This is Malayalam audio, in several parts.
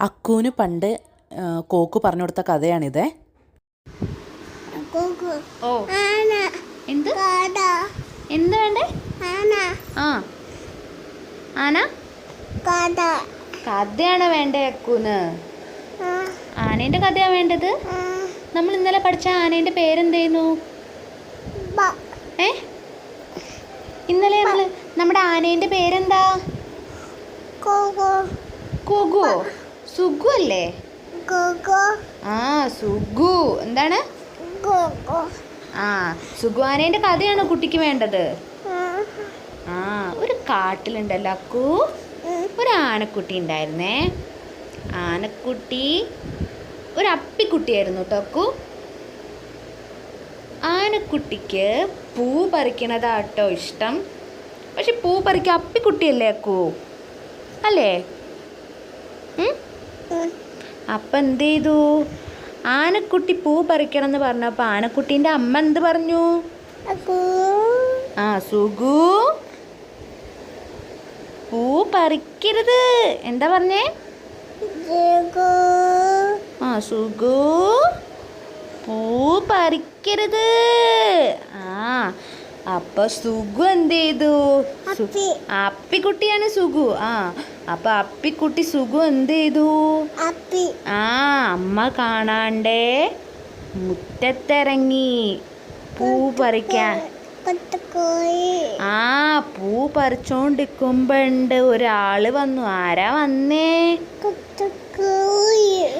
അക്കുവിന് പണ്ട് കോക്കു പറഞ്ഞു കൊടുത്ത കഥയാണിതേ. ഓ. ആന. എന്ത്? കട. എന്ത് വേണ്ടേ? ആന. ആ. ആന? കട. കഥയാണ് വേണ്ടേ അക്കൂന് ആ, ആനേന്റെ കഥയാ വേണ്ടത്? നമ്മൾ ഇന്നലെ പഠിച്ച ആനേന്റെ പേരെന്തായിരുന്നു? ബ, ഏ? ഇന്നലെ നമ്മൾ നമ്മുടെ ആനേന്റെ പേരെന്താ? കുക്കു കുഗു സുഗു അല്ലേ ആ സുഗു. എന്താണ്? ആ സുഗു ആനേന്റെ കഥയാണോ കുട്ടിക്ക് വേണ്ടത്? ആ, ഒരു കാട്ടിലുണ്ടല്ലോ അക്കു. ഒരു ആനക്കുട്ടി ഉണ്ടായിരുന്നേ. ആനക്കുട്ടി ഒരു അപ്പിക്കുട്ടിയായിരുന്നു കേട്ടോ അക്കു. ആനക്കുട്ടിക്ക് പൂ പറിക്കണതാട്ടോ ഇഷ്ടം. പക്ഷെ പൂ പറിക്കാൻ അപ്പിക്കുട്ടിയല്ലേ അക്കു? അല്ലേ? അപ്പം എന്ത് ചെയ്തു? ആനക്കുട്ടി പൂ പറിക്കണം എന്ന് പറഞ്ഞപ്പോൾ ആനക്കുട്ടീന്റെ അമ്മ എന്ത് പറഞ്ഞു? ആ സുഗു. പൂ പറിക്കരുത്. എന്താ പറഞ്ഞേ? ആ സുഗു. പൂ പറിക്കരുത്. ആ അപ്പൊ സുഗു എന്ത് ചെയ്തു അപ്പി. അപ്പിക്കുട്ടിയാണ് സുഗു. ആ അപ്പൊ അപ്പിക്കുട്ടി സുഗു എന്ത് ചെയ്തു ആ അമ്മ കാണാണ്ടേ മുറ്റത്തിറങ്ങി പൂ പറിക്കാൻ. ആ പൂ പറിച്ചോണ്ടിരിക്കുമ്പോണ്ട് ഒരാൾ വന്നു. ആരാ വന്നേ?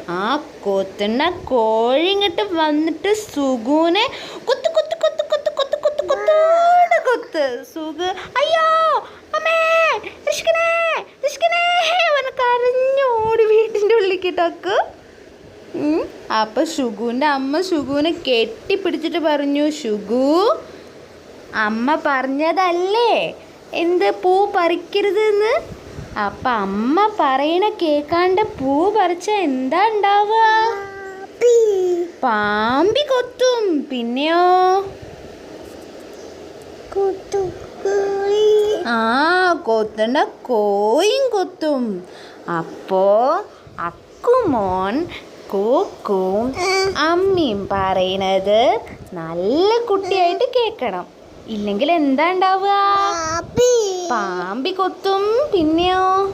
ആ കൊത്തുന്ന കോഴി ഇങ്ങോട്ട് വന്നിട്ട് സുഗുനെ കുത്ത് കുത്തോട് സുഖ അയ്യോ അമ്മേ രക്ഷിക്കണേ രക്ഷിക്കണേ അവനെ കരഞ്ഞു ഓടി വീട്ടിന്റെ ഉള്ളിലേക്ക് ടക്ക്. അപ്പൊ ഷുഗുവിന്റെ അമ്മ ഷുഗുവിനെ കെട്ടിപ്പിടിച്ചിട്ട് പറഞ്ഞു ഷുഗു അമ്മ പറഞ്ഞതല്ലേ? എന്ത് പൂ പറിക്കരുത് എന്ന് അപ്പൊ അമ്മ പറയണ കേക്കാണ്ട് പൂ പറിച്ച എന്താ ഉണ്ടാവുക? പാമ്പി കൊത്തും. പിന്നെയോ? ആ കൊത്തണ്ട കോയും കൊത്തും. അപ്പോ അക്കുമോൻ കോക്കും അമ്മയും പറയണത് നല്ല കുട്ടിയായിട്ട് കേക്കണം. ഇല്ലെങ്കിൽ എന്താ ഉണ്ടാവുക? പാമ്പി. കൊത്തും പിന്നെയോ?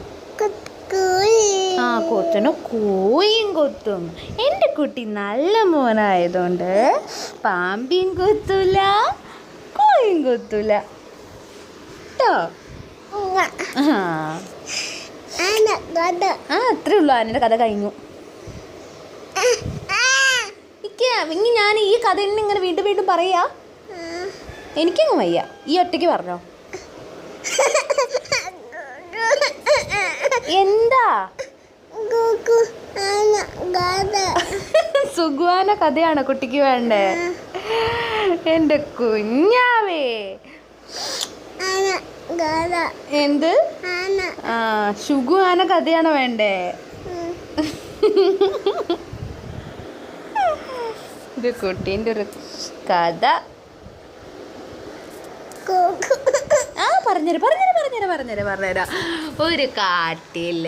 ആ കൊത്തണ കോയും കൊത്തും. എന്റെ കുട്ടി നല്ല മോനായതുകൊണ്ട് പാമ്പിയും കൊത്തൂല. കോയും കൊത്തൂല. കേട്ടോ ആ അത്രേ ഉള്ളൂ ആനയുടെ കഥ കഴിഞ്ഞു. ഇനി ഞാൻ ഈ കഥ തന്നെ ഇങ്ങനെ വീണ്ടും വീണ്ടും പറയാ? എനിക്കങ്ങ് വയ്യ. ഈ ഒറ്റയ്ക്ക് പറഞ്ഞോ? എന്താ? സുഖാന കഥയാണ് കുട്ടിക്ക് വേണ്ടേ? എന്റെ കുഞ്ഞാവേ. എന്ത്? ആ എന്ത് ആന കഥയാണോ വേണ്ടേ. ഇത് കുട്ടീന്റെ ഒരു കഥ. ആ പറഞ്ഞുതരാം പറഞ്ഞുതരാം പറഞ്ഞുതരാം പറഞ്ഞുതരാം പറഞ്ഞുതരാം ഒരു കാട്ടിൽ